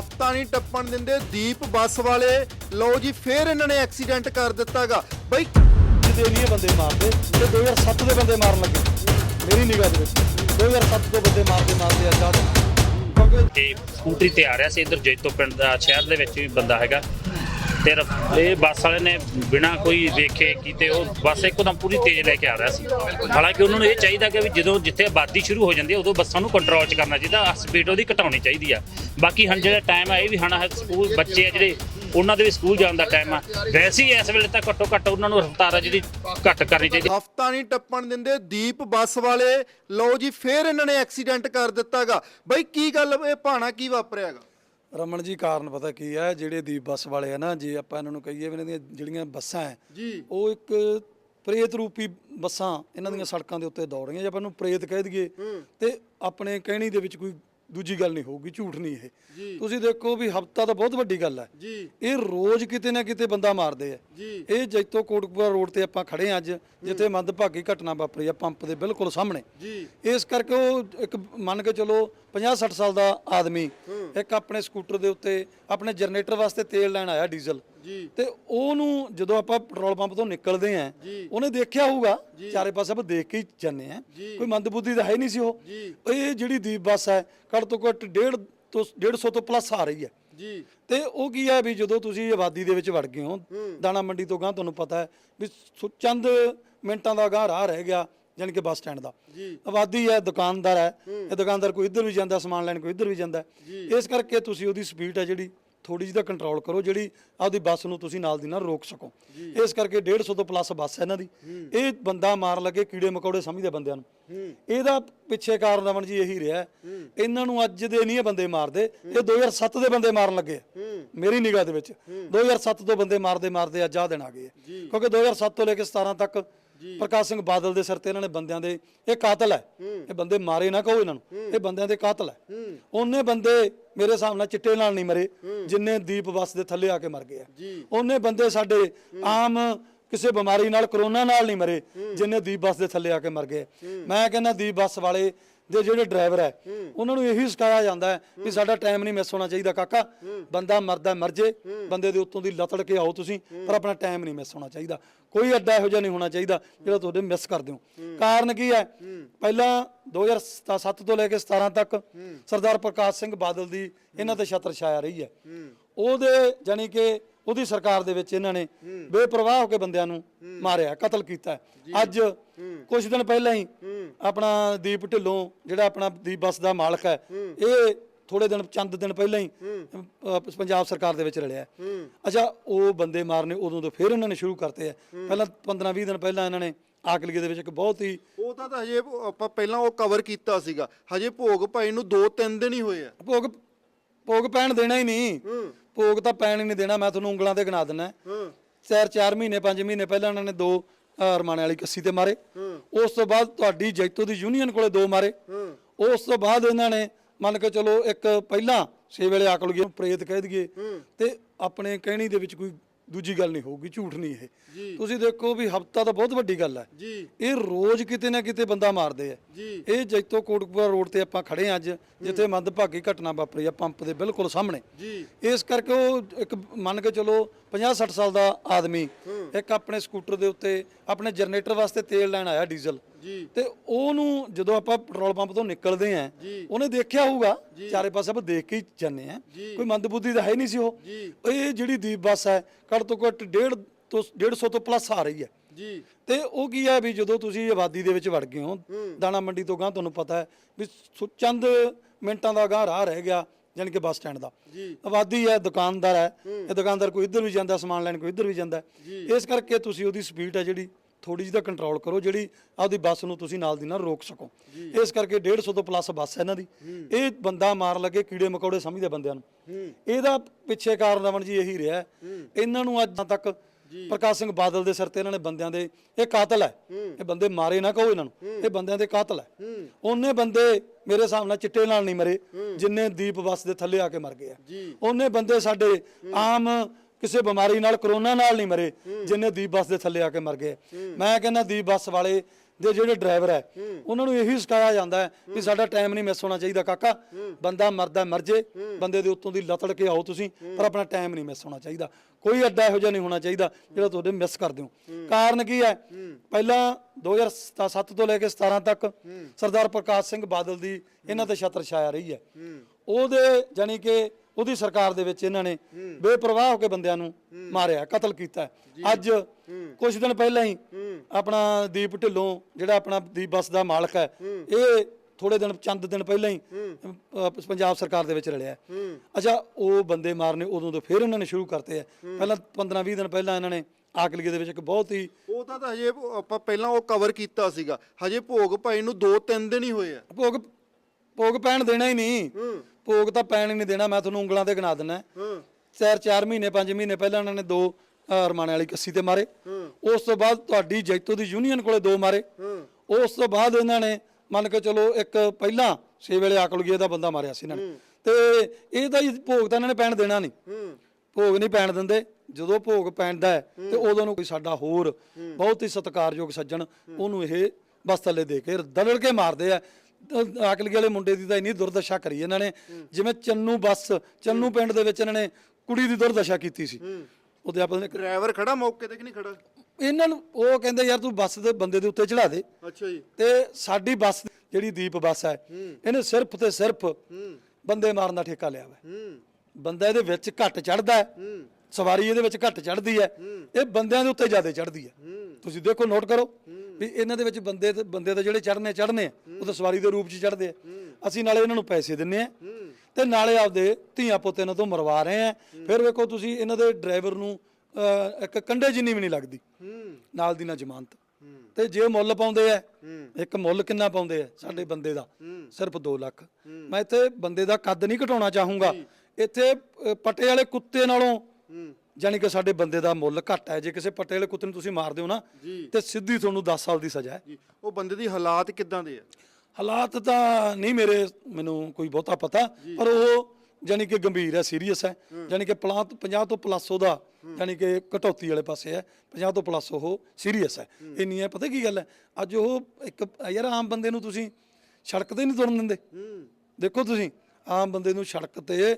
ਹਫਤਾ ਨਹੀਂ ਟੱਪਣ ਦਿੰਦੇ ਦੀਪ ਬੱਸ ਵਾਲੇ। ਲਓ ਜੀ ਫੇਰ ਇਹਨਾਂ ਨੇ ਐਕਸੀਡੈਂਟ ਕਰ ਦਿੱਤਾਗਾ। ਬਈ ਦੇ ਨਹੀਂ ਇਹ ਬੰਦੇ ਮਾਰਦੇ ਤੇ 2007 ਦੇ ਬੰਦੇ ਮਾਰਨ ਲੱਗੇ। ਮੇਰੀ ਨਿਗਾਹ ਦੇ ਵਿੱਚ। 2007 ਤੋਂ ਬੰਦੇ ਮਾਰਦੇ ਮਾਰਦੇ ਅੱਜ ਕਿਉਂਕਿ ਤੇ ਸਕੂਟਰੀ ਤੇ ਆ ਰਿਹਾ ਸੀ ਇਧਰ ਜੈਤੋ ਪਿੰਡ ਦਾ ਸ਼ਹਿਰ ਦੇ ਵਿੱਚ ਵੀ ਬੰਦਾ ਹੈਗਾ। ਤੇ ਇਹ ਬੱਸ ਵਾਲੇ ਨੇ ਬਿਨਾ ਕੋਈ ਵੇਖੇ ਕੀਤੇ ਉਹ ਬੱਸ ਇੱਕਦਮ ਪੂਰੀ ਤੇਜ਼ ਲੈ ਕੇ ਆ ਰਿਹਾ ਸੀ। ਹਾਲਾਂਕਿ ਉਹਨਾਂ ਨੂੰ ਇਹ ਚਾਹੀਦਾ ਕਿ ਵੀ ਜਦੋਂ ਜਿੱਥੇ ਆਬਾਦੀ ਸ਼ੁਰੂ ਹੋ ਜਾਂਦੀ ਹੈ ਉਦੋਂ ਬੱਸਾਂ ਨੂੰ ਕੰਟਰੋਲ 'ਚ ਕਰਨਾ ਚਾਹੀਦਾ ਸਪੀਡ ਉਹਦੀ ਘਟਾਉਣੀ ਚਾਹੀਦੀ ਆ। ਬਾਕੀ ਹੁਣ ਜਿਹੜਾ ਟਾਈਮ ਆ ਇਹ ਵੀ ਹੁਣ ਸਕੂਲ ਬੱਚੇ ਆ ਜਿਹੜੇ ਉਹਨਾਂ ਦੇ ਵੀ ਸਕੂਲ ਜਾਣ ਦਾ ਟਾਈਮ ਆ। ਵੈਸੇ ਹੀ ਇਸ ਵੇਲੇ ਤਾਂ ਘੱਟੋ ਘੱਟ ਉਹਨਾਂ ਨੂੰ ਰਫ਼ਤਾਰ ਆ ਜਿਹੜੀ ਘੱਟ ਕਰਨੀ ਚਾਹੀਦੀ। ਹਫਤਾ ਨਹੀਂ ਟੱਪਣ ਦਿੰਦੇ ਦੀਪ ਬੱਸ ਵਾਲੇ। ਲਓ ਜੀ ਫੇਰ ਇਹਨਾਂ ਨੇ ਐਕਸੀਡੈਂਟ ਕਰ ਦਿੱਤਾਗਾ। ਬਈ ਕੀ ਗੱਲ ਇਹ ਭਾਣਾ ਕੀ ਵਾਪਰਿਆਗਾ ਰਮਨ ਜੀ ਕਾਰਨ ਪਤਾ ਕੀ ਹੈ ਜਿਹੜੇ ਦੀਪ ਬੱਸ ਵਾਲੇ ਆ ਨਾ ਜੇ ਆਪਾਂ ਇਹਨਾਂ ਨੂੰ ਕਹੀਏ ਵੀ ਇਹਨਾਂ ਦੀਆਂ ਜਿਹੜੀਆਂ ਬੱਸਾਂ ਹੈ ਜੀ। ਉਹ ਇੱਕ ਪ੍ਰੇਤ ਰੂਪੀ ਬੱਸਾਂ ਇਹਨਾਂ ਦੀਆਂ ਸੜਕਾਂ ਦੇ ਉੱਤੇ ਦੌੜ ਰਹੀਆਂ। ਜੇ ਆਪਾਂ ਨੂੰ ਪ੍ਰੇਤ ਕਹਿ ਦਈਏ ਤੇ ਆਪਣੇ ਕਹਿਣੀ ਦੇ ਵਿੱਚ ਕੋਈ ਦੂਜੀ ਗੱਲ ਨਹੀਂ ਹੋਊਗੀ ਝੂਠ ਨਹੀਂ। ਇਹ। ਤੁਸੀਂ ਦੇਖੋ ਵੀ ਹਫਤਾ ਤਾਂ ਬਹੁਤ ਵੱਡੀ ਗੱਲ ਹੈ। ਇਹ ਰੋਜ਼ ਕਿਤੇ ਨਾ ਕਿਤੇ ਬੰਦਾ ਮਾਰਦੇ ਆ। ਇਹ ਜੈਤੋ ਕੋਟਕਪੁਰਾ ਰੋਡ ਤੇ ਆਪਾਂ ਖੜੇ ਹਾਂ ਅੱਜ ਜਿੱਥੇ ਮੰਦਭਾਗੀ ਘਟਨਾ ਵਾਪਰੀ ਆ ਪੰਪ ਦੇ ਬਿਲਕੁਲ ਸਾਹਮਣੇ। ਇਸ ਕਰਕੇ ਉਹ ਇੱਕ ਮੰਨ ਕੇ ਚਲੋ 50 60 ਸਾਲ ਦਾ ਆਦਮੀ ਇੱਕ ਆਪਣੇ ਸਕੂਟਰ ਦੇ ਉੱਤੇ ਆਪਣੇ ਜਨਰੇਟਰ ਵਾਸਤੇ ਤੇਲ ਲੈਣ ਆਇਆ ਡੀਜ਼ਲ। ਤੇ ਉਹਨੂੰ ਜਦੋਂ ਆਪਾਂ ਪੈਟਰੋਲ ਪੰਪ ਤੋਂ ਨਿਕਲਦੇ ਆਂ ਉਹਨੇ ਦੇਖਿਆ ਹੋਊਗਾ ਚਾਰੇ ਪਾਸੇ ਆਪਾਂ ਦੇਖ ਕੇ ਜਾਂਦੇ ਆ। ਕੋਈ ਮੰਦਬੁੱਧੀ ਤਾਂ ਹੈ ਨਹੀਂ ਸੀ ਉਹ। ਇਹ ਜਿਹੜੀ ਦੀਪ ਬੱਸ ਹੈ ਘੱਟ ਤੋਂ ਘੱਟ 1.5 ਤੋਂ 150 ਤੋਂ ਪਲੱਸ ਆ ਰਹੀ ਹੈ। ਜੀ। ਤੇ ਉਹ ਕੀ ਹੈ ਵੀ ਜਦੋਂ ਤੁਸੀਂ ਆਬਾਦੀ ਦੇ ਵਿੱਚ ਵੜ ਗਏ ਹੋ ਦਾਣਾ ਮੰਡੀ ਤੋਂ ਗਾਂ ਤੁਹਾਨੂੰ ਪਤਾ ਹੈ ਵੀ ਚੰਦ ਮਿੰਟਾਂ ਦਾ ਗਾਂ ਰਾਹ ਰਹਿ ਗਿਆ ਜਾਣੀ ਕਿ ਬੱਸ ਸਟੈਂਡ ਦਾ। ਜੀ। ਆਬਾਦੀ ਹੈ ਦੁਕਾਨਦਾਰ ਹੈ ਇਹ ਦੁਕਾਨਦਾਰ ਕੋਈ ਇੱਧਰ ਵੀ ਜਾਂਦਾ ਸਮਾਨ ਲੈਣ ਕੋਈ ਇੱਧਰ ਵੀ ਜਾਂਦਾ। ਇਸ ਕਰਕੇ ਤੁਸੀਂ ਉਹਦੀ ਸਪੀਡ ਹੈ ਜਿਹੜੀ ਥੋੜੀ ਜਿਹੀ ਦਾ ਕੰਟਰੋਲ ਕਰੋ ਜਿਹੜੀ ਆਪਦੀ ਬੱਸ ਨੂੰ ਤੁਸੀਂ ਨਾਲ ਦੀ ਨਾਲ ਰੋਕ ਸਕੋ। ਇਸ ਕਰਕੇ 150 ਤੋਂ ਪਲੱਸ ਬੱਸ ਹੈ ਇਹਨਾਂ ਦੀ। ਇਹ ਬੰਦਾ ਮਾਰ ਲੱਗੇ ਕੀੜੇ ਮਕੌੜੇ ਸਮਝਦੇ ਬੰਦਿਆਂ ਨੂੰ। ਇਹਦਾ ਪਿੱਛੇ ਕਾਰਨ ਰਮਨ ਜੀ ਇਹੀ ਰਿਹਾ। ਇਹਨਾਂ ਨੂੰ ਅੱਜ ਦੇ ਨਹੀਂ ਇਹ ਬੰਦੇ ਮਾਰਦੇ ਇਹ 2007 ਦੇ ਬੰਦੇ ਮਾਰਨ ਲੱਗੇ। ਮੇਰੀ ਨਿਗਾਹ ਦੇ ਵਿੱਚ। 2007 ਤੋਂ ਬੰਦੇ ਮਾਰਦੇ ਮਾਰਦੇ ਅੱਜ ਆ ਦਿਨ ਆ ਗਏ। ਕਿਉਂਕਿ 2007 ਤੋਂ ਲੈ ਕੇ 17 ਤੱਕ ਪ੍ਰਕਾਸ਼ ਸਿੰਘ ਬਾਦਲ ਦੇ ਸਿਰ ਤੇ ਇਹਨਾਂ ਨੇ ਬੰਦਿਆਂ ਦੇ ਇਹ ਕਾਤਲ ਹੈ। ਇਹ ਬੰਦੇ ਮਾਰੇ ਨਾ ਕਹੋ ਇਹਨਾਂ ਨੂੰ। ਇਹ ਬੰਦਿਆਂ ਦੇ ਕਾਤਲ ਹੈ। ਉਹਨੇ ਬੰਦੇ ਮੇਰੇ ਹਿਸਾਬ ਨਾਲ ਚਿੱਟੇ ਨਾਲ ਨਹੀਂ ਮਰੇ ਜਿੰਨੇ ਦੀਪ ਬੱਸ ਦੇ ਥੱਲੇ ਆ ਕੇ ਮਰ ਗਏ ਆ। ਉਹਨੇ ਬੰਦੇ ਸਾਡੇ ਆਮ ਕਿਸੇ ਬਿਮਾਰੀ ਨਾਲ ਕਰੋਨਾ ਨਾਲ ਨਹੀਂ ਮਰੇ ਜਿੰਨੇ ਦੀਪ ਬੱਸ ਦੇ ਥੱਲੇ ਆ ਕੇ ਮਰ ਗਏ। ਮੈਂ ਕਹਿੰਦਾ ਦੀਪ ਬੱਸ ਵਾਲੇ ਦੇ ਜਿਹੜੇ ਡਰਾਈਵਰ ਹੈ ਉਹਨਾਂ ਨੂੰ ਇਹੀ ਸਿਖਾਇਆ ਜਾਂਦਾ ਹੈ ਵੀ ਸਾਡਾ ਟਾਈਮ ਨਹੀਂ ਮਿਸ ਹੋਣਾ ਚਾਹੀਦਾ ਕਾਕਾ। ਬੰਦਾ ਮਰਦਾ ਮਰ ਜੇ ਬੰਦੇ ਦੇ ਉੱਤੋਂ ਦੀ ਲਤੜ ਕੇ ਆਓ ਤੁਸੀਂ ਪਰ ਆਪਣਾ ਟਾਈਮ ਨਹੀਂ ਮਿਸ ਹੋਣਾ ਚਾਹੀਦਾ। ਕੋਈ ਅੱਡਾ ਇਹੋ ਜਿਹਾ ਨਹੀਂ ਹੋਣਾ ਚਾਹੀਦਾ ਜਿਹੜਾ ਤੁਹਾਡੇ ਮਿਸ ਕਰਦੇ ਹੋ। ਕਾਰਨ ਕੀ ਹੈ? ਪਹਿਲਾਂ 2007 ਤੋਂ ਲੈ ਕੇ 17 ਤੱਕ ਸਰਦਾਰ ਪ੍ਰਕਾਸ਼ ਸਿੰਘ ਬਾਦਲ ਦੀ ਇਹਨਾਂ ਤੇ ਛਤਰ ਛਾਇਆ ਰਹੀ ਹੈ। ਉਹਦੇ ਜਾਨੀ ਕਿ ਉਹਦੀ ਸਰਕਾਰ ਦੇ ਵਿੱਚ ਇਹਨਾਂ ਨੇ ਬੇਪਰਵਾਹ ਹੋ ਕੇ ਬੰਦਿਆਂ ਨੂੰ ਮਾਰਿਆ ਕਤਲ ਕੀਤਾ। ਅੱਜ ਕੁਝ ਦਿਨ ਪਹਿਲਾਂ ਹੀ ਆਪਣਾ ਦੀਪ ਢਿੱਲੋਂ ਜਿਹੜਾ ਆਪਣਾ ਦੀਪ ਬੱਸ ਦਾ ਮਾਲਕ ਹੈ। ਇਹ ਥੋੜੇ ਦਿਨ ਚੰਦ ਦਿਨ ਪਹਿਲਾਂ ਹੀ ਪੰਜਾਬ ਸਰਕਾਰ ਦੇ ਵਿੱਚ ਰਲਿਆ। ਹੈ। ਅੱਛਾ ਉਹ ਬੰਦੇ ਮਾਰਨੇ ਉਦੋਂ ਤੋਂ ਫਿਰ ਇਹਨਾਂ ਨੇ ਸ਼ੁਰੂ ਕਰਤੇ ਆ। ਪਹਿਲਾਂ 15 20 ਦਿਨ ਪਹਿਲਾਂ ਇਹਨਾਂ ਨੇ ਆਕਲੀਏ ਦੇ ਵਿੱਚ ਇੱਕ ਬਹੁਤ ਹੀ ਉਹ ਤਾਂ ਤਾਂ ਹਜੇ ਆਪਾਂ ਪਹਿਲਾਂ ਉਹ ਕਵਰ ਕੀਤਾ ਸੀਗਾ। ਹਜੇ ਭੋਗ ਭਾਈ ਨੂੰ 2-3 ਦਿਨ ਹੀ ਹੋਏ ਆ। ਭੋਗ ਭੋਗ ਪੈਣ ਦੇਣਾ ਹੀ ਨਹੀਂ। ਭੋਗ ਤਾਂ ਪੈਣ ਹੀ ਨਹੀਂ ਦੇਣਾ ਮੈਂ ਤੁਹਾਨੂੰ ਉਂਗਲਾਂ ਤੇ ਗਿਣਾ ਦਿੰਦਾ ਹਾਂ। ਚਾਰ ਚਾਰ ਮਹੀਨੇ ਪੰਜ ਮਹੀਨੇ ਪਹਿਲਾਂ ਇਹਨਾਂ ਨੇ ਦੋ ਅਹ, ਰਮਾਣੇ ਵਾਲੀ ਕੱਸੀ ਤੇ ਮਾਰੇ। ਉਸ ਤੋਂ ਬਾਅਦ ਤੁਹਾਡੀ ਜੈਤੋ ਦੀ ਯੂਨੀਅਨ ਕੋਲੇ ਦੋ ਮਾਰੇ। ਉਸ ਤੋਂ ਬਾਅਦ ਇਹਨਾਂ ਨੇ ਮੰਨ ਕੇ ਚਲੋ ਇੱਕ ਪਹਿਲਾਂ ਛੇ ਵੇਲੇ ਆਕਲ ਗਿਆ ਪ੍ਰੇਤ ਕਹਿ ਦਈਏ। ਤੇ ਆਪਣੇ ਕਹਿਣੀ ਦੇ ਵਿੱਚ ਕੋਈ ਦੂਜੀ ਗੱਲ ਨਹੀਂ ਹੋਊਗੀ ਝੂਠ ਨਹੀਂ ਇਹ। ਤੁਸੀਂ ਦੇਖੋ ਵੀ ਹਫਤਾ ਤਾਂ ਬਹੁਤ ਵੱਡੀ ਗੱਲ ਹੈ। ਇਹ ਰੋਜ਼ ਕਿਤੇ ਨਾ ਕਿਤੇ ਬੰਦਾ ਮਾਰਦੇ ਆ। ਇਹ ਜੈਤੋ ਕੋਟਕਪੁਰਾ ਰੋਡ ਤੇ ਆਪਾਂ ਖੜੇ ਹਾਂ ਅੱਜ ਜਿੱਥੇ ਮੰਦਭਾਗੀ ਘਟਨਾ ਵਾਪਰੀ ਆ ਪੰਪ ਦੇ ਬਿਲਕੁਲ ਸਾਹਮਣੇ। ਇਸ ਕਰਕੇ ਉਹ ਇੱਕ ਮੰਨ ਕੇ ਚਲੋ 50 60 ਸਾਲ ਦਾ ਆਦਮੀ ਇੱਕ ਆਪਣੇ ਸਕੂਟਰ ਦੇ ਉੱਤੇ ਆਪਣੇ ਜਨਰੇਟਰ ਵਾਸਤੇ ਤੇਲ ਲੈਣ ਆਇਆ ਡੀਜ਼ਲ। ਤੇ ਉਹਨੂੰ ਜਦੋਂ ਆਪਾਂ ਪੈਟਰੋਲ ਪੰਪ ਤੋਂ ਨਿਕਲਦੇ ਆਂ ਉਹਨੇ ਦੇਖਿਆ ਹੋਊਗਾ ਚਾਰੇ ਪਾਸੇ ਆਪਾਂ ਦੇਖ ਕੇ ਜਾਂਦੇ ਆ ਕੋਈ ਮੰਦਬੁੱਧੀ ਤਾਂ ਹੈ ਨਹੀਂ ਸੀ ਉਹ। ਇਹ ਜਿਹੜੀ ਦੀਪ ਬੱਸ ਹੈ ਘੱਟ ਤੋਂ ਘੱਟ 1.5 ਤੋਂ 150 ਤੋਂ ਪਲੱਸ ਆ ਰਹੀ ਹੈ। ਜੀ। ਤੇ ਉਹ ਕੀ ਹੈ ਵੀ ਜਦੋਂ ਤੁਸੀਂ ਆਬਾਦੀ ਦੇ ਵਿੱਚ ਵੜ ਗਏ ਹੋ ਦਾਣਾ ਮੰਡੀ ਤੋਂ ਗਾਂ ਤੁਹਾਨੂੰ ਪਤਾ ਹੈ ਵੀ ਚੰਦ ਮਿੰਟਾਂ ਦਾ ਗਾਂ ਰਾਹ ਰਹਿ ਗਿਆ ਜਾਣੀ ਕਿ ਬੱਸ ਸਟੈਂਡ ਦਾ। ਆਬਾਦੀ ਹੈ ਦੁਕਾਨਦਾਰ ਹੈ ਇਹ ਦੁਕਾਨਦਾਰ ਕੋਈ ਇੱਧਰ ਵੀ ਜਾਂਦਾ ਸਮਾਨ ਲੈਣ ਕੋਈ ਇੱਧਰ ਵੀ ਜਾਂਦਾ। ਇਸ ਕਰਕੇ ਤੁਸੀਂ ਉਹਦੀ ਸਪੀਡ ਹੈ ਜਿਹੜੀ ਥੋੜੀ ਜਿਹੀ ਦਾ ਕੰਟਰੋਲ ਕਰੋ ਜਿਹੜੀ ਆਪਦੀ ਬੱਸ ਨੂੰ ਤੁਸੀਂ ਨਾਲ ਦੀ ਨਾਲ ਰੋਕ ਸਕੋ। ਇਸ ਕਰਕੇ 150 ਤੋਂ ਪਲੱਸ ਬੱਸ ਹੈ ਇਹਨਾਂ ਦੀ। ਇਹ ਬੰਦਾ ਮਾਰ ਲੱਗੇ ਕੀੜੇ ਮਕੌੜੇ ਸਮਝਦੇ ਬੰਦਿਆਂ ਨੂੰ। ਇਹਦਾ ਪਿੱਛੇ ਕਾਰਨ ਰਮਨ ਜੀ ਇਹੀ ਰਿਹਾ। ਇਹਨਾਂ ਨੂੰ ਅੱਜ ਤੱਕ ਪ੍ਰਕਾਸ਼ ਸਿੰਘ ਬਾਦਲ ਦੇ ਸਿਰ ਤੇ ਇਹਨਾਂ ਨੇ ਬੰਦਿਆਂ ਦੇ ਇਹ ਕਾਤਲ ਹੈ। ਇਹ ਬੰਦੇ ਮਾਰੇ ਨਾ ਕਹੋ ਇਹਨਾਂ ਨੂੰ। ਇਹ ਬੰਦਿਆਂ ਦੇ ਕਾਤਲ ਹੈ। ਉਹਨੇ ਬੰਦੇ ਮੇਰੇ ਹਿਸਾਬ ਨਾਲ ਚਿੱਟੇ ਨਾਲ ਨਹੀਂ ਮਰੇ ਜਿੰਨੇ ਦੀਪ ਬੱਸ ਦੇ ਥੱਲੇ ਆ ਕੇ ਮਰ ਗਏ ਆ। ਉਹਨੇ ਬੰਦੇ ਸਾਡੇ ਆਮ ਕਿਸੇ ਬਿਮਾਰੀ ਨਾਲ ਕਰੋਨਾ ਨਾਲ ਨਹੀਂ ਮਰੇ ਜਿੰਨੇ ਦੀਪ ਬੱਸ ਦੇ ਥੱਲੇ ਆ ਕੇ ਮਰ ਗਏ। ਮੈਂ ਕਹਿੰਦਾ ਦੀਪ ਬੱਸ ਵਾਲੇ ਦੇ ਜਿਹੜੇ ਡਰਾਈਵਰ ਹੈ ਉਹਨਾਂ ਨੂੰ ਇਹੀ ਸਿਖਾਇਆ ਜਾਂਦਾ ਹੈ ਵੀ ਸਾਡਾ ਟਾਈਮ ਨਹੀਂ ਮਿਸ ਹੋਣਾ ਚਾਹੀਦਾ ਕਾਕਾ। ਬੰਦਾ ਮਰਦਾ ਮਰ ਜੇ ਬੰਦੇ ਦੇ ਉੱਤੋਂ ਦੀ ਲਤੜ ਕੇ ਆਓ ਤੁਸੀਂ ਪਰ ਆਪਣਾ ਟਾਈਮ ਨਹੀਂ ਮਿਸ ਹੋਣਾ ਚਾਹੀਦਾ। ਕੋਈ ਅੱਡਾ ਇਹੋ ਜਿਹਾ ਨਹੀਂ ਹੋਣਾ ਚਾਹੀਦਾ ਜਿਹੜਾ ਤੁਹਾਡੇ ਮਿਸ ਕਰਦੇ ਹੋ। ਕਾਰਨ ਕੀ ਹੈ? ਪਹਿਲਾਂ 2007 ਤੋਂ ਲੈ ਕੇ 17 ਤੱਕ ਸਰਦਾਰ ਪ੍ਰਕਾਸ਼ ਸਿੰਘ ਬਾਦਲ ਦੀ ਇਹਨਾਂ ਤੇ ਛਤਰ ਛਾਇਆ ਰਹੀ ਹੈ। ਉਹਦੇ ਜਾਨੀ ਕਿ ਉਹਦੀ ਸਰਕਾਰ ਦੇ ਵਿੱਚ ਇਹਨਾਂ ਨੇ ਬੇਪਰਵਾਹ ਹੋ ਕੇ ਬੰਦਿਆਂ ਨੂੰ ਮਾਰਿਆ ਕਤਲ ਕੀਤਾ। ਅੱਜ ਕੁਝ ਦਿਨ ਪਹਿਲਾਂ ਹੀ ਆਪਣਾ ਦੀਪ ਢਿੱਲੋਂ ਜਿਹੜਾ ਆਪਣਾ ਦੀਪ ਬੱਸ ਦਾ ਮਾਲਕ ਹੈ ਇਹ ਥੋੜੇ ਦਿਨ ਚੰਦ ਦਿਨ ਪਹਿਲਾਂ ਹੀ ਪੰਜਾਬ ਸਰਕਾਰ ਦੇ ਵਿੱਚ ਰਲਿਆ। ਅੱਛਾ ਉਹ ਬੰਦੇ ਮਾਰਨੇ ਉਦੋਂ ਤੋਂ ਫਿਰ ਇਹਨਾਂ ਨੇ ਸ਼ੁਰੂ ਕਰਤੇ ਆ। ਪਹਿਲਾਂ 15 20 ਦਿਨ ਪਹਿਲਾਂ ਇਹਨਾਂ ਨੇ ਆਕਲੀਏ ਦੇ ਵਿੱਚ ਇੱਕ ਬਹੁਤ ਹੀ ਉਹ ਤਾਂ ਤਾਂ ਹਜੇ ਆਪਾਂ ਪਹਿਲਾਂ ਉਹ ਕਵਰ ਕੀਤਾ ਸੀਗਾ। ਹਜੇ ਭੋਗ ਭਾਈ ਨੂੰ 2-3 ਦਿਨ ਹੀ ਹੋਏ ਆ। ਭੋਗ ਭੋਗ ਪੈਣ ਦੇਣਾ ਹੀ ਨਹੀਂ। ਭੋਗ ਤਾਂ ਪੈਣ ਹੀ ਨਹੀਂ ਦੇਣਾ ਮੈਂ ਤੁਹਾਨੂੰ ਉਂਗਲਾਂ ਤੇ ਗਿਣਾ ਦਿੰਦਾ। ਹਾਂ। ਚਾਰ ਚਾਰ ਮਹੀਨੇ ਪੰਜ ਮਹੀਨੇ ਪਹਿਲਾਂ ਇਹਨਾਂ ਨੇ ਦੋ ਅਹ, ਰਮਾਣੇ ਵਾਲੀ ਕੱਸੀ ਤੇ ਮਾਰੇ। ਉਸ ਤੋਂ ਬਾਅਦ ਤੁਹਾਡੀ ਜੈਤੋ ਦੀ ਯੂਨੀਅਨ ਕੋਲੇ ਦੋ ਮਾਰੇ। ਉਸ ਤੋਂ ਬਾਅਦ ਇਹਨਾਂ ਨੇ ਮੰਨ ਕੇ ਚਲੋ ਇੱਕ ਪਹਿਲਾਂ ਛੇ ਵੇਲੇ ਅਕਲਗੀਏ ਦਾ ਬੰਦਾ ਮਾਰਿਆ ਸੀ ਇਹਨਾਂ ਨੇ। ਤੇ ਇਹਦਾ ਹੀ ਭੋਗ ਤਾਂ ਇਹਨਾਂ ਨੇ ਪੈਣ ਦੇਣਾ ਨਹੀਂ। ਭੋਗ ਨਹੀਂ ਪੈਣ ਦਿੰਦੇ। ਜਦੋਂ ਭੋਗ ਪੈਂਦਾ ਹੈ ਤੇ ਉਦੋਂ ਨੂੰ ਕੋਈ ਸਾਡਾ ਹੋਰ ਬਹੁਤ ਹੀ ਸਤਿਕਾਰਯੋਗ ਸੱਜਣ ਉਹਨੂੰ ਇਹ ਬਸ ਥੱਲੇ ਦੇ ਕੇ ਦਲੜ ਕੇ ਮਾਰਦੇ ਆ। ਆਕਲਗੀ ਵਾਲੇ ਮੁੰਡੇ ਦੀ ਤਾਂ ਇੰਨੀ ਦੁਰਦਸ਼ਾ ਕਰੀ ਇਹਨਾਂ ਨੇ। ਜਿਵੇਂ ਚੰਨੂ ਬੱਸ ਚੰਨੂ ਪਿੰਡ ਦੇ ਵਿੱਚ ਇਹਨਾਂ ਨੇ ਕੁੜੀ ਦੀ ਦੁਰਦਸ਼ਾ ਕੀਤੀ ਸੀ। ਉਹਦੇ ਆਪਾਂ ਨੇ ਡਰਾਈਵਰ ਖੜਾ ਮੌਕੇ ਤੇ ਕਿ ਨਹੀਂ ਖੜਾ? ਇਹਨਾਂ ਨੂੰ ਉਹ ਕਹਿੰਦੇ ਯਾਰ ਤੂੰ ਬੱਸ ਦੇ ਬੰਦੇ ਦੇ ਉੱਤੇ ਚੜਾ ਦੇ। ਅੱਛਾ ਜੀ। ਤੇ ਸਾਡੀ ਬੱਸ ਜਿਹੜੀ ਦੀਪ ਬੱਸ ਹੈ ਇਹਨੇ ਸਿਰਫ ਤੇ ਸਿਰਫ ਬੰਦੇ ਮਾਰਨ ਦਾ ਠੇਕਾ ਲਿਆ ਵਾ। ਬੰਦਾ ਇਹਦੇ ਵਿੱਚ ਘੱਟ ਚੜਦਾ ਹੈ। ਸਵਾਰੀ ਇਹਦੇ ਵਿੱਚ ਘੱਟ ਚੜਦੀ ਹੈ। ਇਹ ਬੰਦਿਆਂ ਦੇ ਉੱਤੇ ਜ਼ਿਆਦਾ ਚੜਦੀ ਹੈ। ਤੁਸੀਂ ਦੇਖੋ ਨੋਟ ਕਰੋ। ਵੀ ਇਹਨਾਂ ਦੇ ਵਿੱਚ ਬੰਦੇ ਤੇ ਬੰਦੇ ਤੇ ਜਿਹੜੇ ਚੜਨੇ ਚੜਨੇ ਆ। ਉਹ ਤਾਂ ਸਵਾਰੀ ਦੇ ਰੂਪ 'ਚ ਚੜਦੇ ਆ। ਅਸੀਂ ਨਾਲੇ ਇਹਨਾਂ ਨੂੰ ਪੈਸੇ ਦਿੰਨੇ ਆ। ਤੇ ਨਾਲੇ ਆਪਦੇ ਧੀਆਂ ਪੁੱਤ ਇਹਨਾਂ ਤੋਂ ਮਰਵਾ ਰਹੇ ਆ। ਫਿਰ ਵੇਖੋ ਤੁਸੀਂ ਇਹਨਾਂ ਦੇ ਡਰਾਈਵਰ ਨੂੰ ਅਹ, ਇੱਕ ਕੰਡੇ ਜਿੰਨੀ ਵੀ ਨਹੀਂ ਲੱਗਦੀ। ਨਾਲ ਦੀ ਨਾਲ ਜ਼ਮਾਨਤ। ਤੇ ਜੇ ਮੁੱਲ ਪਾਉਂਦੇ ਆ ਇੱਕ ਮੁੱਲ ਕਿੰਨਾ ਪਾਉਂਦੇ ਆ ਸਾਡੇ ਬੰਦੇ ਦਾ? ਸਿਰਫ 2 ਲੱਖ। ਮੈਂ ਇੱਥੇ ਬੰਦੇ ਦਾ ਕੱਦ ਨਹੀਂ ਘਟਾਉਣਾ ਚਾਹੂੰਗਾ। ਇੱਥੇ ਅ, ਪੱਟੇ ਵਾਲੇ ਕੁੱਤੇ ਨਾਲੋਂ ਜਾਨੀ ਕਿ ਸਾਡੇ ਬੰਦੇ ਦਾ ਮੁੱਲ ਘੱਟ ਹੈ। ਜੇ ਕਿਸੇ ਪੱਟੇ ਵਾਲੇ ਕੁੱਤੇ ਨੂੰ ਤੁਸੀਂ ਮਾਰ ਦਿਓ ਨਾ ਤੇ ਸਿੱਧੀ ਤੁਹਾਨੂੰ 10 ਸਾਲ ਦੀ ਸਜ਼ਾ ਹੈ। ਜੀ। ਉਹ ਬੰਦੇ ਦੀ ਹਾਲਾਤ ਕਿੱਦਾਂ ਦੇ ਆ? ਹਾਲਾਤ ਤਾਂ ਨਹੀਂ ਮੇਰੇ ਮੈਨੂੰ ਕੋਈ ਬਹੁਤਾ ਪਤਾ ਪਰ ਉਹ ਜਾਨੀ ਕਿ ਗੰਭੀਰ ਹੈ ਸੀਰੀਅਸ ਹੈ। ਜਾਨੀ ਕਿ ਪਲਾਂ 50 ਤੋਂ ਪਲੱਸ ਉਹਦਾ ਜਾਨੀ ਕਿ ਕਟੌਤੀ ਵਾਲੇ ਪਾਸੇ ਹੈ। 50 ਤੋਂ ਪਲੱਸ ਉਹ ਸੀਰੀਅਸ ਹੈ। ਇੰਨੀ ਹੈ ਪਤਾ ਕੀ ਗੱਲ ਹੈ? ਅੱਜ ਉਹ ਇੱਕ ਯਾਰ ਆਮ ਬੰਦੇ ਨੂੰ ਤੁਸੀਂ ਸੜਕ ਤੇ ਨਹੀਂ ਤੁਰਨ ਦਿੰਦੇ। ਦੇਖੋ ਤੁਸੀਂ ਆਮ ਬੰਦੇ ਨੂੰ ਸੜਕ ਤੇ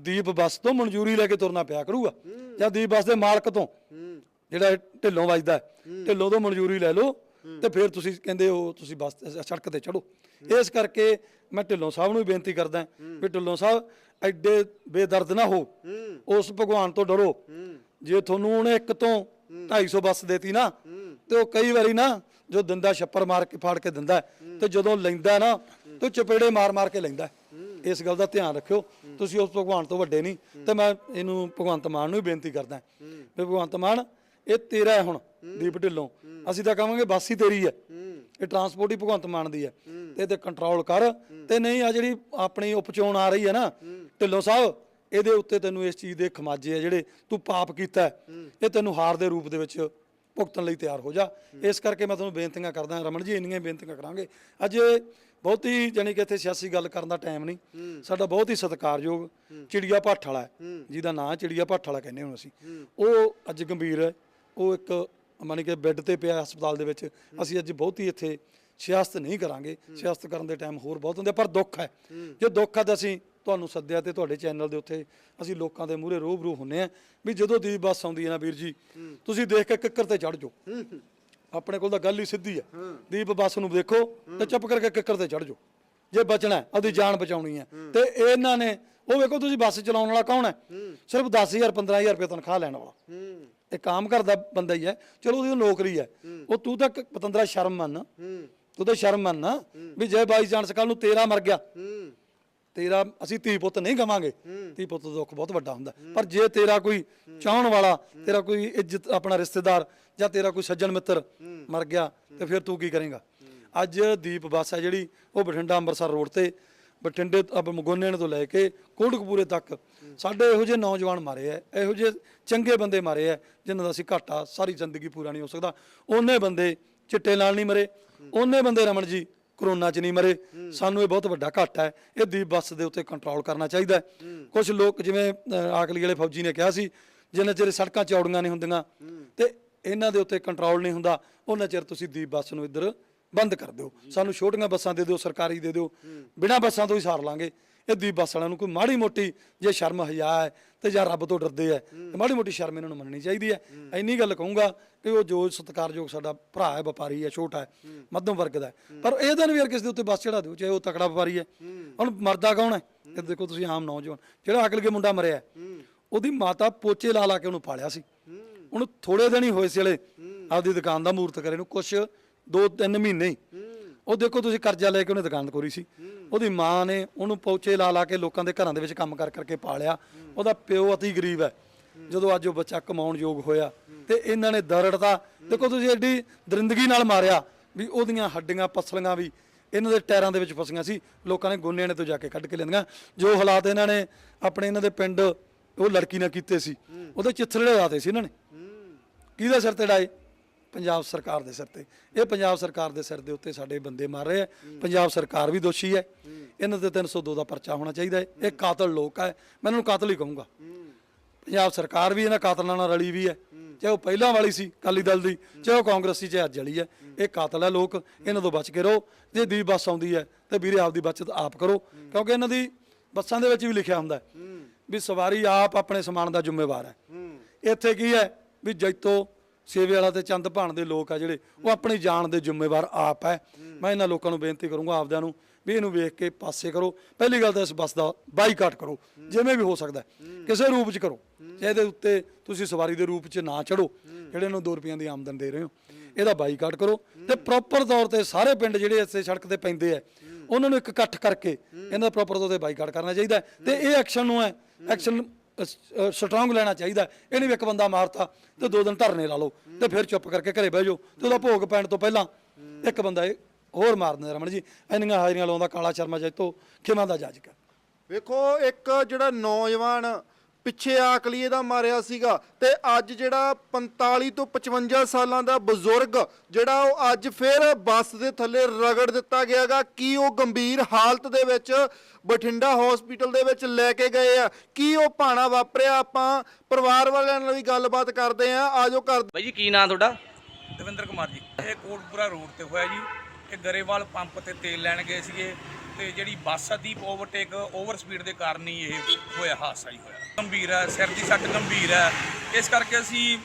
ਦੀਪ ਬੱਸ ਤੋਂ ਮਨਜ਼ੂਰੀ ਲੈ ਕੇ ਤੁਰਨਾ ਪਿਆ ਕਰੂਗਾ। ਜਾਂ ਦੀਪ ਬੱਸ ਦੇ ਮਾਲਕ ਤੋਂ। ਜਿਹੜਾ ਢਿੱਲੋਂ ਵੱਜਦਾ ਢਿੱਲੋਂ ਤੋਂ ਮਨਜ਼ੂਰੀ ਲੈ ਲਓ ਤੇ ਫਿਰ ਤੁਸੀਂ ਕਹਿੰਦੇ ਹੋ, ਤੁਸੀਂ ਬੱਸ ਸੜਕ ਤੇ ਚੜੋ ਇਸ ਕਰਕੇ ਮੈਂ ਢਿੱਲੋਂ ਸਾਹਿਬ ਨੂੰ ਵੀ ਬੇਨਤੀ ਕਰਦਾ ਵੀ ਢਿੱਲੋਂ ਸਾਹਿਬ, ਐਡੇ ਬੇਦਰਦ ਨਾ ਹੋ। ਉਸ ਭਗਵਾਨ ਤੋਂ ਡਰੋ। ਜੇ ਤੁਹਾਨੂੰ ਉਹਨੇ ਇੱਕ ਤੋਂ 250 ਬੱਸ ਦੇਤੀ ਨਾ, ਤੇ ਉਹ ਕਈ ਵਾਰੀ ਨਾ ਜੋ ਦਿੰਦਾ ਛੱਪਰ ਮਾਰ ਕੇ ਫਾੜ ਕੇ ਦਿੰਦਾ ਤੇ ਜਦੋਂ ਲੈਂਦਾ ਨਾ, ਤੇ ਚਪੇੜੇ ਮਾਰ ਮਾਰ ਕੇ ਲੈਂਦਾ ਇਸ ਗੱਲ ਦਾ ਧਿਆਨ ਰੱਖਿਓ। ਤੁਸੀਂ ਉਸ ਭਗਵਾਨ ਤੋਂ ਵੱਡੇ ਨਹੀਂ। ਤੇ ਮੈਂ ਇਹਨੂੰ ਭਗਵੰਤ ਮਾਨ ਨੂੰ ਵੀ ਬੇਨਤੀ ਕਰਦਾ ਵੀ ਭਗਵੰਤ ਮਾਨ, ਇਹ ਤੇਰਾ ਹੈ ਹੁਣ ਦੀਪ ਢਿੱਲੋਂ। ਅਸੀਂ ਤਾਂ ਕਹਾਂਗੇ ਬੱਸ ਹੀ ਤੇਰੀ ਹੈ। ਇਹ ਟਰਾਂਸਪੋਰਟ ਹੀ ਭਗਵੰਤ ਮਾਨ ਦੀ ਹੈ। ਤੇ ਤੇ ਕੰਟਰੋਲ ਕਰ। ਤੇ ਨਹੀਂ ਆ ਜਿਹੜੀ ਆਪਣੀ ਉਪਚੋਣ ਆ ਰਹੀ ਹੈ ਨਾ ਢਿੱਲੋਂ ਸਾਹਿਬ, ਇਹਦੇ ਉੱਤੇ ਤੈਨੂੰ ਇਸ ਚੀਜ਼ ਦੇ ਖਮਾਜੇ ਆ ਜਿਹੜੇ ਤੂੰ ਪਾਪ ਕੀਤਾ ਇਹ ਤੈਨੂੰ ਹਾਰ ਦੇ ਰੂਪ ਦੇ ਵਿੱਚ ਭੁਗਤਣ ਲਈ ਤਿਆਰ ਹੋ ਜਾ। ਇਸ ਕਰਕੇ ਮੈਂ ਤੁਹਾਨੂੰ ਬੇਨਤੀਆਂ ਕਰਦਾ ਰਮਨ ਜੀ ਇੰਨੀਆਂ ਹੀ ਬੇਨਤੀਆਂ ਕਰਾਂਗੇ। ਅੱਜ ਬਹੁਤੀ ਜਾਨੀ ਕਿ ਇੱਥੇ ਸਿਆਸੀ ਗੱਲ ਕਰਨ ਦਾ ਟਾਈਮ ਨਹੀਂ। ਸਾਡਾ ਬਹੁਤ ਹੀ ਸਤਿਕਾਰਯੋਗ ਚਿੜੀਆ ਭੱਠ ਵਾਲਾ ਹੈ, ਜਿਹਦਾ ਨਾਂ ਚਿੜੀਆ ਭੱਠ ਵਾਲਾ ਕਹਿੰਦੇ ਹਾਂ ਅਸੀਂ। ਉਹ ਅੱਜ ਗੰਭੀਰ ਹੈ। ਉਹ ਇੱਕ ਮਾਨੀ ਕਿ ਬੈੱਡ ਤੇ ਪਿਆ ਹਸਪਤਾਲ ਦੇ ਵਿੱਚ। ਅਸੀਂ ਅੱਜ ਬਹੁਤੀ ਇੱਥੇ ਸਿਆਸਤ ਨਹੀਂ ਕਰਾਂਗੇ। ਸਿਆਸਤ ਕਰਨ ਦੇ ਟਾਈਮ ਹੋਰ ਬਹੁਤ ਹੁੰਦੇ ਪਰ ਦੁੱਖ ਹੈ। ਜੇ ਦੁੱਖ ਹੈ ਤਾਂ ਅਸੀਂ ਤੁਹਾਨੂੰ ਸੱਦਿਆ ਤੇ ਤੁਹਾਡੇ ਚੈਨਲ ਦੇ ਉੱਤੇ ਅਸੀਂ ਲੋਕਾਂ ਦੇ ਮੂਹਰੇ ਰੂਬਰੂ ਹੁੰਨੇ ਆ ਵੀ ਜਦੋਂ ਦੀਪ ਬੱਸ ਆਉਂਦੀ ਹੈ ਨਾ ਵੀਰ ਜੀ, ਤੁਸੀਂ ਦੇਖ ਕੇ ਕਿੱਕਰ ਤੇ ਚੜ ਜਾਓ। ਆਪਣੇ ਕੋਲ ਤਾਂ ਗੱਲ ਹੀ ਸਿੱਧੀ ਹੈ ਦੀਪ ਬੱਸ ਨੂੰ ਦੇਖੋ ਤੇ ਚੁੱਪ ਕਰਕੇ ਕਿੱਕਰ ਤੇ ਚੜ ਜਾਓ। ਜੇ ਬਚਣਾ ਆਪਦੀ ਜਾਨ ਬਚਾਉਣੀ ਹੈ। ਤੇ ਇਹਨਾਂ ਨੇ, ਉਹ ਵੇਖੋ ਤੁਸੀਂ ਬੱਸ ਚਲਾਉਣ ਵਾਲਾ ਕੌਣ ਹੈ? ਸਿਰਫ 10000 15000 ਰੁਪਏ ਤਨਖਾਹ ਲੈਣ ਵਾਲਾ। ਇਹ ਕੰਮ ਕਰਦਾ ਬੰਦਾ ਹੀ ਹੈ। ਚਲੋ ਉਹਦੀ ਨੌਕਰੀ ਹੈ। ਉਹ ਤੂੰ ਤਾਂ ਇੱਕ ਪਤੰਦਰਾ ਸ਼ਰਮ ਮੰਨ। ਤੂੰ ਤਾਂ ਸ਼ਰਮ ਮੰਨ ਵੀ ਜੇ ਬਾਈ ਜਾਨ ਕੱਲ ਨੂੰ ਤੇਰਾ ਮਰ ਗਿਆ। ਤੇਰਾ ਅਸੀਂ ਧੀ ਪੁੱਤ ਨਹੀਂ ਗਵਾਂਗੇ। ਧੀ ਪੁੱਤ ਦਾ ਦੁੱਖ ਬਹੁਤ ਵੱਡਾ ਹੁੰਦਾ। ਪਰ ਜੇ ਤੇਰਾ ਕੋਈ ਚਾਹਣ ਵਾਲਾ ਤੇਰਾ ਕੋਈ ਇੱਜ਼ਤ ਆਪਣਾ ਰਿਸ਼ਤੇਦਾਰ ਜਾਂ ਤੇਰਾ ਕੋਈ ਸੱਜਣ ਮਿੱਤਰ ਮਰ ਗਿਆ ਤੇ ਫਿਰ ਤੂੰ ਕੀ ਕਰੇਂਗਾ? ਅੱਜ ਦੀਪ ਬੱਸ ਹੈ ਜਿਹੜੀ ਉਹ ਬਠਿੰਡਾ ਅੰਮ੍ਰਿਤਸਰ ਰੋਡ ਤੇ ਬਠਿੰਡੇ ਅਬ ਮਗੋਨੇ ਤੋਂ ਲੈ ਕੇ ਕੋਟਕਪੂਰੇ ਤੱਕ ਸਾਡੇ ਇਹੋ ਜਿਹੇ ਨੌਜਵਾਨ ਮਾਰੇ ਐ ਇਹੋ ਜਿਹੇ ਚੰਗੇ ਬੰਦੇ ਮਾਰੇ ਐ ਜਿਨ੍ਹਾਂ ਦਾ ਅਸੀਂ ਘਾਟਾ ਸਾਰੀ ਜ਼ਿੰਦਗੀ ਪੂਰਾ ਨਹੀਂ ਹੋ ਸਕਦਾ। ਉਹਨੇ ਬੰਦੇ ਚਿੱਟੇ ਨਾਲ ਨਹੀਂ ਮਰੇ। ਉਹਨੇ ਬੰਦੇ ਰਮਨ ਜੀ ਕਰੋਨਾ 'ਚ ਨਹੀਂ ਮਰੇ। ਸਾਨੂੰ ਇਹ ਬਹੁਤ ਵੱਡਾ ਘਾਟਾ ਹੈ। ਇਹ ਦੀਪ ਬੱਸ ਦੇ ਉੱਤੇ ਕੰਟਰੋਲ ਕਰਨਾ ਚਾਹੀਦਾ ਹੈ। ਕੁਝ ਲੋਕ ਜਿਵੇਂ ਅਹ, ਆਕਲੀ ਵਾਲੇ ਫੌਜੀ ਨੇ ਕਿਹਾ ਸੀ ਜਿੰਨਾ ਚਿਰ ਸੜਕਾਂ ਚੌੜੀਆਂ ਨਹੀਂ ਹੁੰਦੀਆਂ ਤੇ ਇਹਨਾਂ ਦੇ ਉੱਤੇ ਕੰਟਰੋਲ ਨਹੀਂ ਹੁੰਦਾ ਉਹਨਾਂ ਚਿਰ ਤੁਸੀਂ ਦੀਪ ਬੱਸ ਨੂੰ ਇੱਧਰ ਬੰਦ ਕਰ ਦਿਓ। ਸਾਨੂੰ ਛੋਟੀਆਂ ਬੱਸਾਂ ਦੇ ਦਿਓ ਸਰਕਾਰੀ ਦੇ ਦਿਓ। ਬਿਨਾਂ ਬੱਸਾਂ ਤੋਂ ਹੀ ਸਾਰ ਲਾਂਗੇ। ਇਹ ਦੀ ਬੱਸ ਵਾਲਿਆਂ ਨੂੰ ਕੋਈ ਮਾੜੀ ਮੋਟੀ ਜੇ ਸ਼ਰਮ ਹਯਾ ਹੈ ਤੇ ਜਾਂ ਰੱਬ ਤੋਂ ਡਰਦੇ ਹੈ ਤੇ ਮਾੜੀ ਮੋਟੀ ਸ਼ਰਮ ਇਹਨਾਂ ਨੂੰ ਮੰਨਣੀ ਚਾਹੀਦੀ ਹੈ ਇੰਨੀ ਗੱਲ ਕਹੂੰਗਾ ਕਿ ਉਹ ਜੋ ਸਤਿਕਾਰਯੋਗ ਸਾਡਾ ਭਰਾ ਹੈ ਵਪਾਰੀ ਹੈ ਛੋਟਾ ਹੈ ਮੱਧਮ ਵਰਗ ਦਾ ਹੈ। ਪਰ ਇਹ ਦਿਨ ਯਾਰ ਕਿਸੇ ਦੇ ਉੱਤੇ ਬੱਸ ਚੜਾ ਦਿਓ ਚਾਹੇ ਉਹ ਤਕੜਾ ਵਪਾਰੀ ਹੈ। ਹੁਣ ਮਰਦਾ ਕੌਣ ਹੈ? ਇਹ ਦੇਖੋ ਤੁਸੀਂ ਆਮ ਨੌਜਵਾਨ ਜਿਹੜਾ ਅਕਲ ਕੇ ਮੁੰਡਾ ਮਰਿਆ ਹੈ, ਉਹਦੀ ਮਾਤਾ ਪੋਚੇ ਲਾ ਲਾ ਕੇ ਉਹਨੂੰ ਪਾਲਿਆ ਸੀ। ਉਹਨੂੰ ਥੋੜੇ ਦਿਨ ਹੀ ਹੋਏ ਸੀ ਹਲੇ ਆਪਦੀ ਦੁਕਾਨ ਦਾ ਮੂਰਤ ਕਰੇ ਨੂੰ ਕੁਛ ਦੋ ਤਿੰਨ ਮਹੀਨੇ ਹੀ। ਉਹ ਦੇਖੋ ਤੁਸੀਂ ਕਰਜ਼ਾ ਲੈ ਕੇ ਉਹਨੇ ਦੁਕਾਨ ਕੋਰੀ ਸੀ। ਉਹਦੀ ਮਾਂ ਨੇ ਉਹਨੂੰ ਪੋਚੇ ਲਾ ਲਾ ਕੇ ਲੋਕਾਂ ਦੇ ਘਰਾਂ ਦੇ ਵਿੱਚ ਕੰਮ ਕਰ ਕਰਕੇ ਪਾਲਿਆ। ਉਹਦਾ ਪਿਓ ਅਤੀ ਗਰੀਬ ਹੈ। ਜਦੋਂ ਅੱਜ ਉਹ ਬੱਚਾ ਕਮਾਉਣ ਯੋਗ ਹੋਇਆ ਤੇ ਇਹਨਾਂ ਨੇ ਦਰੜਤਾ। ਦੇਖੋ ਤੁਸੀਂ ਐਡੀ ਦਰਿੰਦਗੀ ਨਾਲ ਮਾਰਿਆ ਵੀ ਉਹਦੀਆਂ ਹੱਡੀਆਂ ਪਸਲੀਆਂ ਵੀ ਇਹਨਾਂ ਦੇ ਟਾਇਰਾਂ ਦੇ ਵਿੱਚ ਫਸੀਆਂ ਸੀ। ਲੋਕਾਂ ਨੇ ਗੋਨਿਆਂ ਨੇ ਤੋਂ ਜਾ ਕੇ ਕੱਢ ਕੇ ਲੈਂਦੀਆਂ ਜੋ ਹਾਲਾਤ ਇਹਨਾਂ ਨੇ ਆਪਣੇ ਇਹਨਾਂ ਦੇ ਪਿੰਡ ਉਹ ਲੜਕੀ ਨਾਲ ਕੀਤੇ ਸੀ। ਉਹਦੇ ਚਿੱਥੜੇ ਲਾਤੇ ਸੀ ਇਹਨਾਂ ਨੇ। ਕਿਹਦੇ ਸਿਰ ਤੇ ਡਾਏ ਪੰਜਾਬ ਸਰਕਾਰ ਦੇ ਸਿਰ ਤੇ। ਇਹ ਪੰਜਾਬ ਸਰਕਾਰ ਦੇ ਸਿਰ ਦੇ ਉੱਤੇ ਸਾਡੇ ਬੰਦੇ ਮਾਰ ਰਹੇ ਆ। ਪੰਜਾਬ ਸਰਕਾਰ ਵੀ ਦੋਸ਼ੀ ਹੈ। ਇਹਨਾਂ ਤੇ 302 ਦਾ ਪਰਚਾ ਹੋਣਾ ਚਾਹੀਦਾ ਹੈ। ਇਹ ਕਾਤਲ ਲੋਕ ਹੈ ਮੈਂ ਇਹਨਾਂ ਨੂੰ ਕਾਤਲ ਹੀ ਕਹੂੰਗਾ। ਪੰਜਾਬ ਸਰਕਾਰ ਵੀ ਇਹਨਾਂ ਕਾਤਲਾਂ ਨਾਲ ਰਲੀ ਵੀ ਹੈ। ਚਾਹੇ ਉਹ ਪਹਿਲਾਂ ਵਾਲੀ ਸੀ ਕਾਲੀ ਦਲ ਦੀ ਚਾਹੇ ਉਹ ਕਾਂਗਰਸੀ ਚਾਹੇ ਅੱਜ ਵਾਲੀ ਹੈ। ਇਹ ਕਾਤਲ ਹੈ ਲੋਕ। ਇਹਨਾਂ ਤੋਂ ਬਚ ਕੇ ਰਹੋ। ਜੇ ਦੀ ਬੱਸ ਆਉਂਦੀ ਹੈ ਤੇ ਵੀਰੇ ਆਪ ਦੀ ਬਚਤ ਆਪ ਕਰੋ। ਕਿਉਂਕਿ ਇਹਨਾਂ ਦੀ ਬੱਸਾਂ ਦੇ ਵਿੱਚ ਵੀ ਲਿਖਿਆ ਹੁੰਦਾ ਵੀ ਸਵਾਰੀ ਆਪ ਆਪਣੇ ਸਮਾਨ ਦਾ ਜ਼ਿੰਮੇਵਾਰ ਹੈ। ਇੱਥੇ ਕੀ ਹੈ? ਵੀ ਜੈਤੋ ਸੇਵੇ ਵਾਲਾ ਤੇ ਚੰਦ ਭਾਣ ਦੇ ਲੋਕ ਆ ਜਿਹੜੇ ਉਹ ਆਪਣੀ ਜਾਨ ਦੇ ਜ਼ਿੰਮੇਵਾਰ ਆਪ ਹੈ। ਮੈਂ ਇਹਨਾਂ ਲੋਕਾਂ ਨੂੰ ਬੇਨਤੀ ਕਰੂੰਗਾ ਆਪਦਿਆਂ ਨੂੰ ਵੀ ਇਹਨੂੰ ਵੇਖ ਕੇ ਪਾਸੇ ਕਰੋ। ਪਹਿਲੀ ਗੱਲ ਤਾਂ ਇਸ ਬੱਸ ਦਾ ਬਾਈਕਾਟ ਕਰੋ ਜਿਵੇਂ ਵੀ ਹੋ ਸਕਦਾ। ਕਿਸੇ ਰੂਪ 'ਚ ਕਰੋ। ਇਹਦੇ ਉੱਤੇ ਤੁਸੀਂ ਸਵਾਰੀ ਦੇ ਰੂਪ 'ਚ ਨਾ ਚੜੋ ਜਿਹੜੇ ਨੂੰ 2 ਰੁਪਈਆਂ ਦੀ ਆਮਦਨ ਦੇ ਰਹੇ ਹੋ ਇਹਦਾ ਬਾਈਕਾਟ ਕਰੋ। ਤੇ ਪ੍ਰੋਪਰ ਤੌਰ ਤੇ ਸਾਰੇ ਪਿੰਡ ਜਿਹੜੇ ਇਸੇ ਸੜਕ ਤੇ ਪੈਂਦੇ ਆ ਉਹਨਾਂ ਨੂੰ ਇੱਕ ਇਕੱਠ ਕਰਕੇ ਇਹਨਾਂ ਦਾ ਪ੍ਰੋਪਰ ਤੌਰ ਤੇ ਬਾਈਕਾਟ ਕਰਨਾ ਚਾਹੀਦਾ ਤੇ ਇਹ ਐਕਸ਼ਨ ਨੂੰ ਹੈ। ਐਕਸ਼ਨ ਸਟਰੋਂਗ ਲੈਣਾ ਚਾਹੀਦਾ ਹੈ। ਵੀ ਇੱਕ ਬੰਦਾ ਮਾਰਤਾ ਤੇ ਦੋ ਦਿਨ ਧਰਨੇ ਲਾ ਲਓ ਤੇ ਫਿਰ ਚੁੱਪ ਕਰਕੇ ਘਰੇ ਬਹਿ ਜਾਓ ਤੇ ਉਹਦਾ ਭੋਗ ਪੈਣ ਤੋਂ ਪਹਿਲਾਂ ਇੱਕ ਬੰਦਾ ਇਹ ਹੋਰ ਮਾਰ ਦਿੰਦਾ ਰਮਨ ਜੀ, ਇੰਨੀਆਂ ਹਾਜ਼ਰੀਆਂ ਲਾਉਂਦਾ ਕਾਲਾ ਸ਼ਰਮਾ ਜੈਤੋ, ਖਿਮਾ ਦਾ ਜੱਜ ਕਰ ਵੇਖੋ, ਇੱਕ ਜਿਹੜਾ ਨੌਜਵਾਨ ਪਿੱਛੇ ਆਕਲੀਏ ਦਾ ਮਾਰਿਆ ਸੀਗਾ ਤੇ ਅੱਜ ਜਿਹੜਾ 45 ਤੋਂ 55 ਸਾਲਾਂ ਦਾ ਬਜ਼ੁਰਗ ਜਿਹੜਾ ਉਹ ਅੱਜ ਫਿਰ ਬੱਸ ਦੇ ਥੱਲੇ ਰਗੜ ਦਿੱਤਾ ਗਿਆਗਾ। ਕੀ ਉਹ ਗੰਭੀਰ ਹਾਲਤ ਦੇ ਵਿੱਚ ਬਠਿੰਡਾ ਹਸਪੀਟਲ ਦੇ ਵਿੱਚ ਲੈ ਕੇ ਗਏ ਆ? ਕੀ ਉਹ ਭਾਣਾ ਵਾਪਰਿਆ? ਆਪਾਂ ਪਰਿਵਾਰ ਵਾਲਿਆਂ ਨਾਲ ਵੀ ਗੱਲਬਾਤ ਕਰਦੇ ਆ। ਆਜੋ ਕਰ ਬਾਈ ਜੀ ਕੀ ਨਾਂ ਤੁਹਾਡਾ? ਦਵਿੰਦਰ ਕੁਮਾਰ ਜੀ। ਇਹ ਕੋਟਪੁਰਾ ਰੋਡ ਤੇ ਹੋਇਆ ਜੀ। ਇਹ ਗਰੇਵਾਲ ਪੰਪ ਤੇ ਤੇਲ ਲੈਣ ਗਏ ਸੀਗੇ। ਤੇ ਜਿਹੜੀ ਬੱਸ ਆ ਓਵਰਟੇਕ ਓਵਰ ਸਪੀਡ ਦੇ ਕਾਰਨ ਹੀ ਇਹ ਹੋਇਆ, ਹਾਦਸਾ ਹੀ ਹੋਇਆ। ਗੰਭੀਰ ਹੈ, ਸਿਰ ਦੀ ਸੱਟ ਗੰਭੀਰ ਹੈ। ਇਸ ਕਰਕੇ ਅਸੀਂ